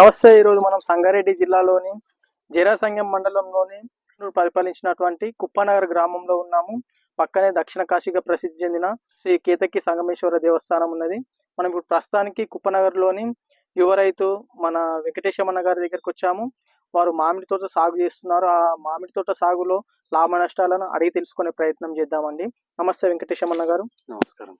నమస్తే ఈరోజు మనం సంగారెడ్డి జిల్లాలోని జీరాసంగం మండలంలోని పరిపాలించినటువంటి కుప్పనగర్ గ్రామంలో ఉన్నాము. పక్కనే దక్షిణ కాశీగా ప్రసిద్ధి చెందిన శ్రీ కేతకి సంగమేశ్వర దేవస్థానం ఉన్నది. మనం ఇప్పుడు ప్రస్తుతానికి కుప్పనగర్లోని యువ రైతు మన వెంకటేశమన్న గారి దగ్గరికి వచ్చాము. వారు మామిడి తోట సాగు చేస్తున్నారు. ఆ మామిడి తోట సాగులో లాభ నష్టాలను అడిగి తెలుసుకునే ప్రయత్నం చేద్దామండి. నమస్తే వెంకటేశమన్న గారు. నమస్కారం.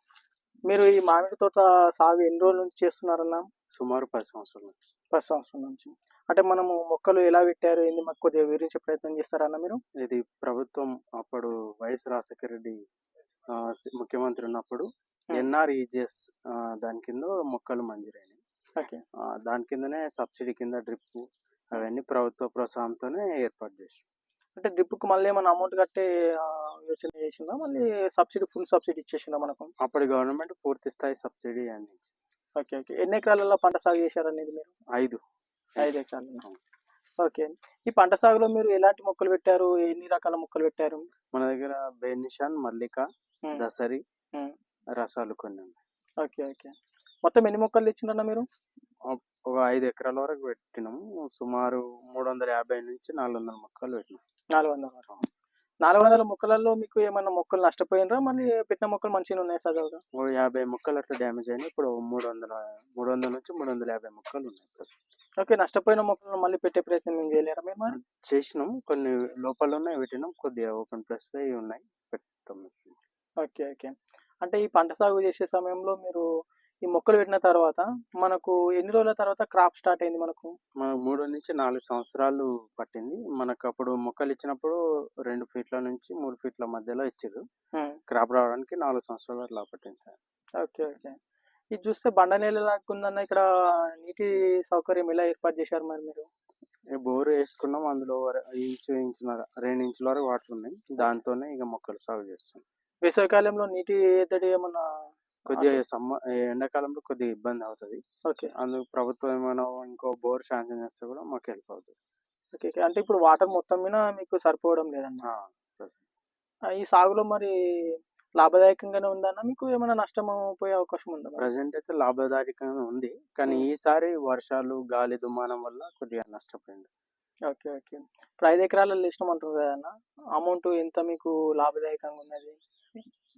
మీరు ఈ మామిడి తోట సాగు ఎన్ని రోజుల నుంచి చేస్తున్నారన్నా? సుమారు పది సంవత్సరాల నుంచి. పది సంవత్సరం నుంచి. అంటే మనము మొక్కలు ఎలా పెట్టారు? ఏంది మాకు కొద్దిగా వివరించే ప్రయత్నం చేస్తారన్న మీరు? ఇది ప్రభుత్వం అప్పుడు వైఎస్ రాజశేఖర రెడ్డి ఆ, సి- ముఖ్యమంత్రి ఉన్నప్పుడు Hmm. ఎన్ఆర్ఈజిఎస్ దాని కింద మొక్కలు మంజూరైనాయి. ఓకే. ఆ, దాని కిందనే సబ్సిడీ కింద డ్రిప్ అవన్నీ ప్రభుత్వ ప్రోత్సాహంతోనే ఏర్పాటు చేసి అంటే డ్రిప్కు మళ్ళీ ఏమైనా అమౌంట్ కట్టే ఆ, యోచన చేసిందా? మళ్ళీ సబ్సిడీ ఫుల్ సబ్సిడీ ఇచ్చేసిందా మనకు? అప్పటి గవర్నమెంట్ పూర్తి స్థాయి సబ్సిడీ అందించింది. Okay okay. ఎన్ని ఎకరాలలో పంట సాగు చేశారనేది మీరు? ఐదు. ఐదు ఎకరాలు ఓకే. ఈ పంట సాగులో మీరు ఎలాంటి మొక్కలు పెట్టారు? ఎన్ని రకాల మొక్కలు పెట్టారు? మన దగ్గర బెనిషాన్ మల్లిక. దసరి. రసాలు కొన్ని ఉన్నాయి. Okay okay. మొత్తం ఎన్ని మొక్కలు ఇచ్చిండ్రన్న మీరు? ఒక ఐదు ఎకరాల వరకు పెట్టినాము. సుమారు మూడు వందల యాభై నుంచి నాలుగు వందల మొక్కలు పెట్టినాం. నాలుగు వందల. నాలుగు వందల మొక్కలలో మీకు ఏమైనా మొక్కలు నష్టపోయినరా? మళ్ళీ పెట్టిన మొక్కలు మంచిగా ఉన్నాయి సజావుగా. ఓ యాభై మొక్కలు అట్లా డ్యామేజ్ అయినాయి. ఇప్పుడు మూడు వందల మూడు వందల నుంచి మూడు వందల యాభై మొక్కలు ఉన్నాయి. ఓకే నష్టపోయిన మొక్కలను మళ్ళీ పెట్టే ప్రయత్నం ఏం చేయలేరా మరి చేసినాం. కొన్ని లోపల ఉన్నాయి పెట్టినాం. కొద్దిగా ఓపెన్ ప్లేస్ ఉన్నాయి. పెడతాం ఓకే ఓకే. అంటే ఈ పంట సాగు చేసే సమయంలో మీరు ఈ మొక్కలు పెట్టిన తర్వాత మనకు ఎన్ని రోజుల తర్వాత క్రాప్ స్టార్ట్ అయింది మనకు? మన మూడు నుంచి నాలుగు సంవత్సరాలు పట్టింది. మనకు అప్పుడు మొక్కలు ఇచ్చినప్పుడు రెండు ఫీట్ల నుంచి మూడు ఫీట్ల మధ్యలో ఇచ్చారు క్రాప్ రావడానికి నాలుగు సంవత్సరాలు అట్లా పట్టింది. Okay okay. ఇది చూస్తే బండ నేల లాక్కుందన్న ఇక్కడ నీటి సౌకర్యం ఎలా ఏర్పాటు చేశారు మరి మీరు? బోర్ వేసుకున్నాం. అందులో ఇంచు ఇంచున్నర రెండు ఇంచుల వరకు వాటర్ ఉన్నాయి. దాంతోనే ఇక మొక్కలు సాగు చేస్తాం వేసవికాలంలో నీటి ఎద్దడి ఏమన్నా కొద్దిగా సమ్మ ఎండాకాలంలో కొద్దిగా ఇబ్బంది అవుతుంది. ఓకే. అందుకు ప్రభుత్వం ఏమైనా ఇంకో బోర్ శాంక్షన్ చేస్తే కూడా మాకు హెల్ప్ అవుతుంది. ఓకే. అంటే ఇప్పుడు వాటర్ మొత్తం మీద మీకు సరిపోవడం లేదన్న. ఈ సాగులో మరి లాభదాయకంగానే ఉందన్న? మీకు ఏమైనా నష్టం పోయే అవకాశం ఉందా? ప్రజెంట్ అయితే లాభదాయకంగా ఉంది. కానీ. ఈసారి వర్షాలు గాలి దుమానం వల్ల కొద్దిగా నష్టపోయింది. Okay okay. ఇప్పుడు ఐదు ఎకరాలలో ఇష్టం అంటారు కదన్న. అమౌంట్ ఎంత మీకు లాభదాయకంగా ఉన్నది?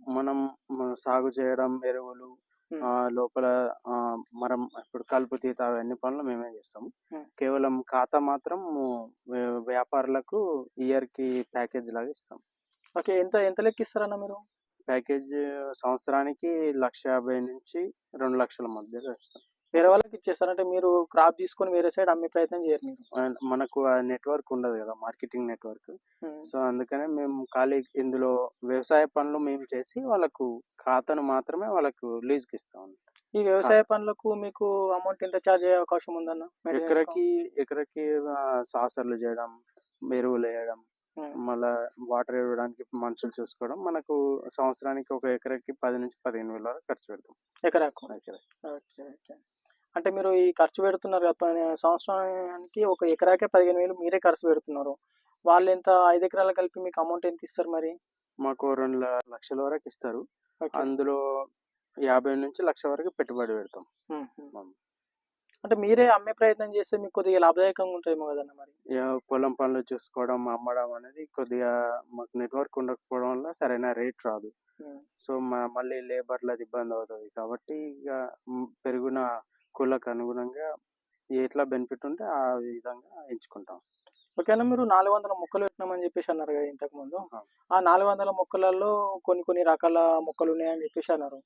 మనం సాగు చేయడం ఎరువులు. ఆ, లోపల మనం ఇప్పుడు కలుపు తీత అవన్నీ పనులు మేమే చేస్తాము. కేవలం ఖాతా మాత్రం వ్య- వ్యాపారులకు ఇయర్కి ప్యాకేజ్ లాగా ఇస్తాం. ఓకే. ఎంత ఎంత లెక్క ఇస్తారన్న మీరు? ప్యాకేజ్ సంవత్సరానికి లక్ష యాభై నుంచి రెండు లక్షల మధ్యలో ఇస్తాం. వేరే వాళ్ళకి ఇచ్చేస్తారంటే మీరు క్రాప్ తీసుకొని వేరే సైడ్ అమ్మే ప్రయత్నం చేయరు మీరు. అండ్ మనకు ఆ నెట్వర్క్ ఉండదు కదా మార్కెటింగ్ నెట్వర్క్ ఉమ్. సో అందుకనే మేము ఖాళీ ఇందులో వ్యవసాయ పనులు మేము చేసి వాళ్ళకు ఖాతాను మాత్రమే వాళ్ళకు లీజ్కి ఇస్తాం ఈ వ్యవసాయ పనులకు మీకు అమౌంట్ ఎంత చార్జ్ అయ్యే అవకాశం ఉందన్న? ఎకరకి ఎకరకి ఆ, సాసర్లు చేయడం ఎరువులు వేయడం ఉమ్. మళ్ళా వాటర్ ఇవ్వడానికి మనుషులు చూసుకోవడం మనకు సంవత్సరానికి ఒక ఎకరకి పది నుంచి పదిహేను వేల వరకు ఖర్చు పెడతాం. ఎకరాకు? ఎకర ఓకే ఓకే. అంటే మీరు ఈ ఖర్చు పెడుతున్నారు సంవత్సరానికి ఒక ఎకరాకే పదిహేను వేలు మీరే ఖర్చు పెడుతున్నారు. వాళ్ళు ఎంత ఐదు ఎకరాలు కలిపి మీకు అమౌంట్ ఎంత ఇస్తారు మరి? మాకు రెండు లక్షల వరకు ఇస్తారు. అందులో యాభై నుంచి లక్ష వరకు పెట్టుబడి పెడతాం. అంటే మీరే అమ్మే ప్రయత్నం చేస్తే మీకు కొద్దిగా లాభదాయకంగా ఉంటుందేమో కదన్న మరి? పొలం పనులు చూసుకోవడం అమ్మడం అనేది కొద్దిగా మాకు నెట్వర్క్ ఉండకపోవడం వల్ల సరైన రేట్ రాదు. సో మళ్ళీ లేబర్లది ఇబ్బంది అవుతుంది. కాబట్టి ఇక పెరిగిన కూలకు అనుగుణంగా ఎట్లా బెనిఫిట్ ఉంటే ఆ విధంగా ఎంచుకుంటాం. ఓకేనా మీరు నాలుగు వందల మొక్కలు పెట్టినామని చెప్పేసి అన్నారు కదా ఇంతకు ముందు. ఆ. నాలుగు వందల మొక్కలలో కొన్ని కొన్ని రకాల మొక్కలు ఉన్నాయని చెప్పేసి అన్నారు.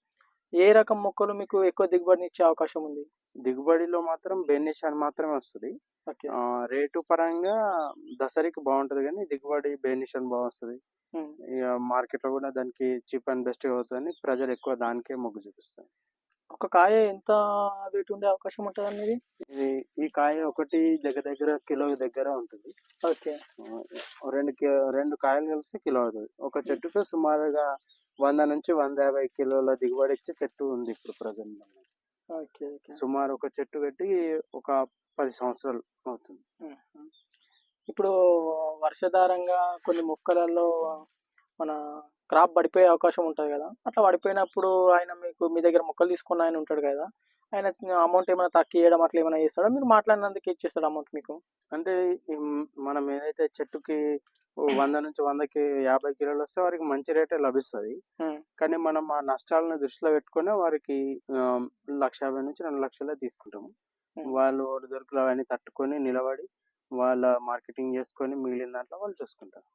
ఏ రకం మొక్కలు మీకు ఎక్కువ దిగుబడిని ఇచ్చే అవకాశం ఉంది? దిగుబడిలో మాత్రం బెనిషాన్ మాత్రమే వస్తుంది. రేటు పరంగా దసరికి బాగుంటది కానీ దిగుబడి బెనిషన్ బాగుంటుంది ఉమ్. ఇక మార్కెట్లో కూడా దానికి చీప్ అండ్ బెస్ట్ అవుతుందని ప్రజలు ఎక్కువ దానికే మొగ్గు చూపిస్తారు. ఒక కాయ ఎంత వెయిట్ ఉండే అవకాశం ఉంటుంది అనేది? ఇది ఈ కాయ ఒకటి దగ్గర దగ్గర కిలో దగ్గర ఉంటుంది. ఓకే. రెండు రెండు కాయలు కలిసి కిలో అవుతుంది. ఒక చెట్టుకు సుమారుగా వంద నుంచి వంద యాభై కిలోల దిగుబడి ఇచ్చే చెట్టు ఉంది ఇప్పుడు ప్రజెంట్ ఓకే సుమారు ఒక చెట్టు పెట్టి ఒక పది సంవత్సరాలు అవుతుంది. ఇప్పుడు వర్షధారంగా కొన్ని మొక్కలలో మన క్రాప్ పడిపోయే అవకాశం ఉంటుంది కదా. అట్లా పడిపోయినప్పుడు ఆయన మీకు మీ దగ్గర మొక్కలు తీసుకున్న ఆయన ఉంటాడు కదా. ఆయన అమౌంట్ ఏమైనా తక్కువ ఇవ్వడం అట్లా ఏమైనా చేస్తాడా? మీరు మాట్లాడినందుకు ఇచ్చేస్తాడు అమౌంట్ మీకు? అంటే మనం ఏదైతే చెట్టుకి వంద నుంచి వందకి యాభై కిలోలు వస్తే వారికి మంచి రేటే లభిస్తుంది. కానీ మనం ఆ నష్టాలను దృష్టిలో పెట్టుకుని వారికి లక్ష యాభై నుంచి రెండు లక్షలే తీసుకుంటాము. వాళ్ళు ఒడిదొరుకులు అవన్నీ తట్టుకొని నిలబడి వాళ్ళ మార్కెటింగ్ చేసుకొని మిగిలిన దాంట్లో వాళ్ళు చూసుకుంటారు.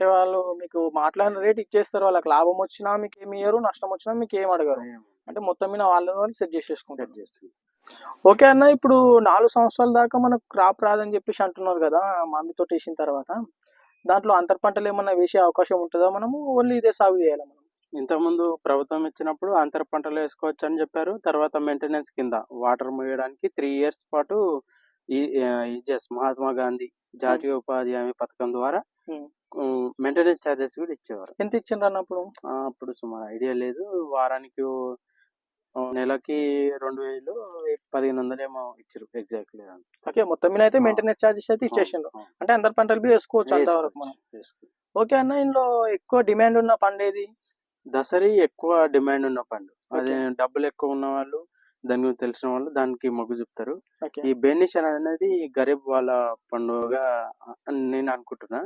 అంటే వాళ్ళు మీకు మాట్లాడిన రేట్ ఇచ్చేస్తారు. వాళ్ళకి లాభం వచ్చినా మీకు ఏమి ఇయ్యరు నష్టం వచ్చినా మీకు ఏం అడగరు. అంటే మొత్తం మీద వాళ్ళ వాళ్ళు సెట్ చేసేసుకుంటారు. చేస్తుంది ఓకే అన్న ఇప్పుడు నాలుగు సంవత్సరాల దాకా మనకు క్రాప్ రాదని చెప్పేసి అంటున్నారు కదా మామిడి తోట వేసిన తర్వాత. దాంట్లో అంతర్ పంటలు ఏమన్నా వేసే అవకాశం ఉంటుందా మనము? ఓన్లీ ఇదే సాగు చేయాలి మనం? ఇంతకుముందు ప్రభుత్వం ఇచ్చినప్పుడు అంతర పంటలు వేసుకోవచ్చు అని చెప్పారు. తర్వాత మెయింటెనెన్స్ కింద వాటర్ మోయడానికి త్రీ ఇయర్స్ పాటు ఈ ఈజెస్ మహాత్మా గాంధీ జాతీయ ఉపాధి హామీ పథకం ద్వారా Hmm. మెయింటెనెన్స్ ఛార్జెస్ కూడా ఇచ్చేవారు. ఎంత ఇచ్చిండ్రు అన్నప్పుడు అప్పుడు? సుమారు ఐడియా లేదు. వారానికి నెలకి రెండు వేలు పదిహేను వందలు ఏమో ఇచ్చారు ఎగ్జాక్ట్లీ ఓకే మొత్తం మీద అయితే మెయింటెనెన్స్ ఛార్జెస్ అయితే ఇచ్చేసిండ్రు. అంటే అందరి పంటలు బి వేసుకోవచ్చు అంతవరకు మనం. ఓకే అన్న ఇందులో ఎక్కువ డిమాండ్ ఉన్న పండు ఏది? దసరి ఎక్కువ డిమాండ్ ఉన్న పండు. అదే డబ్బులు ఎక్కువ ఉన్న వాళ్ళు దాని గురించి తెలిసిన వాళ్ళు దానికి మొగ్గు చూపుతారు. ఈ బెనిషన్ అనేది గరీబ్ వాళ్ళ పండుగగా అని నేను అనుకుంటున్నా.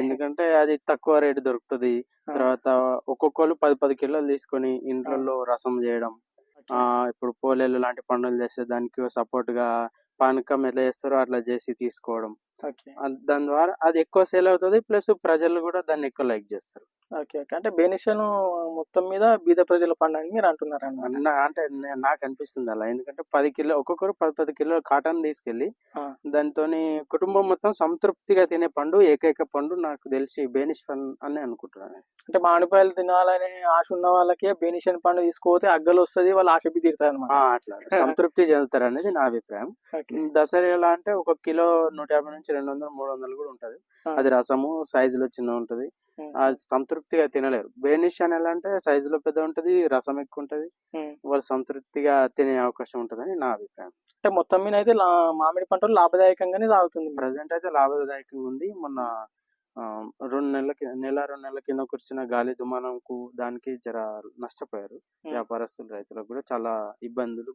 ఎందుకంటే అది తక్కువ రేటు దొరుకుతుంది. తర్వాత ఒక్కొక్కరు పది పది కిలోలు తీసుకొని ఇంట్లో రసం చేయడం. ఆ ఇప్పుడు పోలేలు లాంటి పండుగలు చేస్తే దానికి సపోర్ట్గా పానకం ఎట్లా చేస్తారో అట్లా చేసి తీసుకోవడం. దాని ద్వారా అది ఎక్కువ సేల్ అవుతుంది ప్లస్ ప్రజలు కూడా దాన్ని ఎక్కువ లైక్ చేస్తారు. Okay okay. అంటే బెనిషన్ మొత్తం మీద బీద ప్రజల పండుగ మీరు అంటున్నారు అంటే నాకు అనిపిస్తుంది అలా. ఎందుకంటే పది కిలో ఒక్కొక్కరు పది పది కిలో కాటన్ తీసుకెళ్ళి. దాంతో కుటుంబం మొత్తం సంతృప్తిగా తినే పండు ఏకైక పండు నాకు తెలిసి బేనిష్ ఫన్ అని అనుకుంటున్నాను. అంటే మామిడిపాయలు తినాలనే ఆశ ఉన్న వాళ్ళకి బెనిషన్ పండు తీసుకోతే అగ్గలు వస్తుంది వాళ్ళు ఆశ తీరుతారు అనమాట అట్లా. సంతృప్తి చెందుతారు అనేది నా అభిప్రాయం. దసరా ఎలా అంటే ఒక కిలో నూట యాభై నుంచి రెండు వందలు మూడు వందలు కూడా ఉంటది. అది రసము సైజులో చిన్న ఉంటది. అది సంతృప్తిగా తినలేరు. బేనిష్ అని ఎలా అంటే సైజులో పెద్ద ఉంటది రసం ఎక్కువ ఉంటది. వాళ్ళు సంతృప్తిగా తినే అవకాశం ఉంటదని నా అభిప్రాయం. అంటే మొత్తం మీద అయితే మామిడి పంటలు లాభదాయకంగానే సాగుతుంది ప్రజెంట్ అయితే లాభదాయకంగా ఉంది. మొన్న రెండు నెలల నెల రెండు నెలల కింద కురిసిన గాలి దుమానంకు దానికి జర నష్టపోయారు. వ్యాపారస్తులు రైతులకు కూడా చాలా ఇబ్బందులు.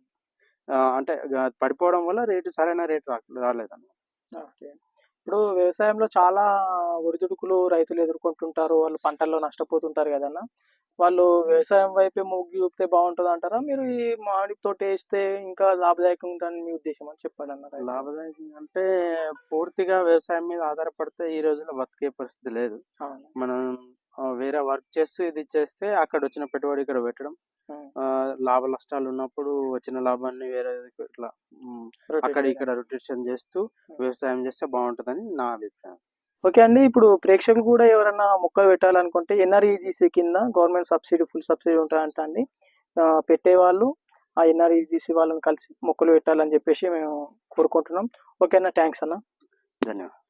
అంటే పడిపోవడం వల్ల రేటు సరైన రేటు రాలేదన్నమాట. ఓకే. ఇప్పుడు వ్యవసాయంలో చాలా ఒడిదుడుకులు రైతులు ఎదుర్కొంటుంటారు. వాళ్ళు పంటల్లో నష్టపోతుంటారు కదన్న. వాళ్ళు వ్యవసాయం వైపే మొగ్గు చూపితే బాగుంటుంది అంటారా? మీరు ఈ మామిడి తోట వేస్తే ఇంకా లాభదాయకంగా ఉంటుందని మీ ఉద్దేశం అని చెప్పాడు అన్న లాభదాయకం అంటే పూర్తిగా వ్యవసాయం మీద ఆధారపడితే ఈ రోజుల్లో బతికే పరిస్థితి లేదు. మనం వేరే వర్క్ చేస్తూ ఇది చేస్తే అక్కడ వచ్చిన పెట్టుబడి ఇక్కడ పెట్టడం లాభ నష్టాలు ఉన్నప్పుడు వచ్చిన లాభాన్ని వేరే ఇట్లా అక్కడ ఇక్కడ రొటేషన్ చేస్తూ వ్యవసాయం చేస్తే బాగుంటుందని నా అభిప్రాయం. ఓకే అండి ఇప్పుడు ప్రేక్షకులు కూడా ఎవరైనా మొక్కలు పెట్టాలనుకుంటే ఎన్ఆర్ఈజీసీ కింద గవర్నమెంట్ సబ్సిడీ ఫుల్ సబ్సిడీ ఉంటాయంట అండి. పెట్టేవాళ్ళు ఆ ఎన్ఆర్ఈజీసీ వాళ్ళని కలిసి మొక్కలు పెట్టాలని చెప్పేసి మేము కోరుకుంటున్నాం. ఓకే అన్న థ్యాంక్స్ అన్న. ధన్యవాదాలు.